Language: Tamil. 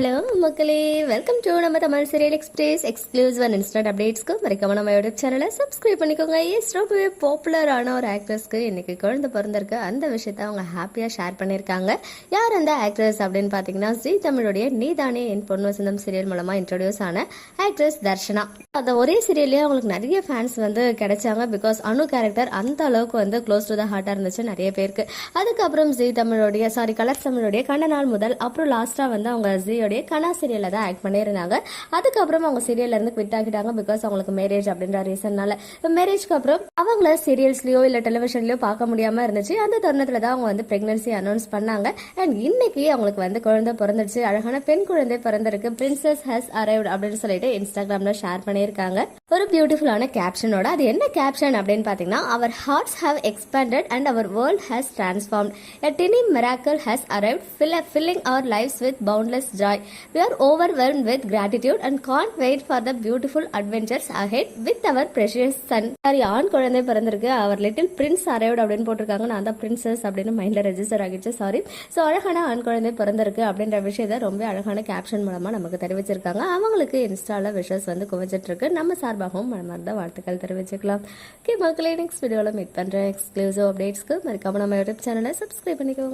ஹலோ மக்களே. வெல்கம் டு நம்ம Tamil serial express exclusive and instant அப்டேட்ஸ்க்கு மறக்காம நம்ம யூடியூப் சேனலை சப்ஸ்கிரைப் பண்ணிக்கோங்க. எஸ் ரொம்பவே பாப்புலரான ஒரு ஆக்ட்ரஸ்க்கு இன்னைக்கு குழந்தை பிறந்திருக்கு. அந்த விஷயத்த அவங்க ஹாப்பியாக ஷேர் பண்ணியிருக்காங்க. யார் அந்த ஆக்ட்ரஸ் அப்படின்னு பார்த்தீங்கன்னா ஜி தமிழுடைய நீதானே என் பொன் வசந்தம் சீரியல் மூலமாக இன்ட்ரடியூஸ் ஆன ஆக்ட்ரஸ் தர்ஷனா. அந்த ஒரே சீரியல்லேயே அவங்களுக்கு நிறைய ஃபேன்ஸ் வந்து கிடைச்சாங்க. பிகாஸ் அனு கேரக்டர் அந்த அளவுக்கு வந்து க்ளோஸ் டு த ஹார்ட்டாக இருந்துச்சு நிறைய பேருக்கு. அதுக்கப்புறம் ஜி தமிழோடைய சாரி கலர் தமிழுடைய கண்ட நாள் முதல் அப்புறம் லாஸ்ட்டாக வந்து அவங்க ஜியோடைய கனா சீரியலில் தான் ஆக்ட் பண்ணியிருந்தாங்க. அதுக்கப்புறம் அவங்க சீரியல்ல இருந்து குவிட் ஆகிட்டாங்க பிகாஸ் அவங்களுக்கு மேரேஜ் அப்படின்ற ரீசன்னால மேரேஜ்க்கு அப்புறம் அவங்கள சீரியல்ஸ்லயோ இல்லை டெலிவிஷன்லயோ பார்க்க முடியாம இருந்துச்சு. அந்த தருணத்துல தான் அவங்க வந்து பிரெக்னன்சி அனௌன்ஸ் பண்ணாங்க. அண்ட் இன்னைக்கு அவங்களுக்கு வந்து குழந்தை பிறந்துருச்சு. அழகான பெண் குழந்தை பிறந்திருக்கு. பிரின்சஸ் ஹஸ் அரைவ்ட் அப்படின்னு சொல்லிட்டு இன்ஸ்டாகிராம்ல ஷேர் பண்ணியிருக்காங்க. ஒரு பியூட்டிஃபுல்லான கேப்ஷனோட அது என்ன கேப்ஷன் அப்படின்னு பார்த்தீங்கன்னா our hearts have expanded and our world has transform a tiny miracle has arrived fill filling our lifes with boundless joy we are overwhelm with gratitude and can't wait for the beautiful adventures ahead with our precious son sorry ஆண் குழந்தை பிறந்திருக்கு. அவர் லிட்டில் பிரின்ஸ் அரைவ்ட் அப்படின்னு போட்டிருக்காங்க. நான் தான் பிரின்சஸ் அப்படின்னு மைண்டில் ரெஜிஸ்டர் ஆகிடுச்சு. சாரி ஸோ அழகான ஆண் குழந்தை பிறந்திருக்கு அப்படின்ற விஷயத்தை ரொம்ப அழகான கேப்ஷன் மூலமாக நமக்கு தெரிவிச்சிருக்காங்க. அவங்களுக்கு இன்ஸ்டால விஷஸ் வந்து குவச்சிட்டுருக்கு நம்ம சார்பாகவும் மனமார்ந்த வாழ்த்துக்கள் தெரிவிச்சுக்கலாம். ஓகே மக்களே நெக்ஸ்ட் வீடியோவில் மீட் பண்ணுற எக்ஸ்க்ளூசிவ் அப்டேட்ஸ்க்கு மறக்காம நம்ம யூடியூப் சேனலை சப்ஸ்கிரைப் பண்ணிக்கோங்க.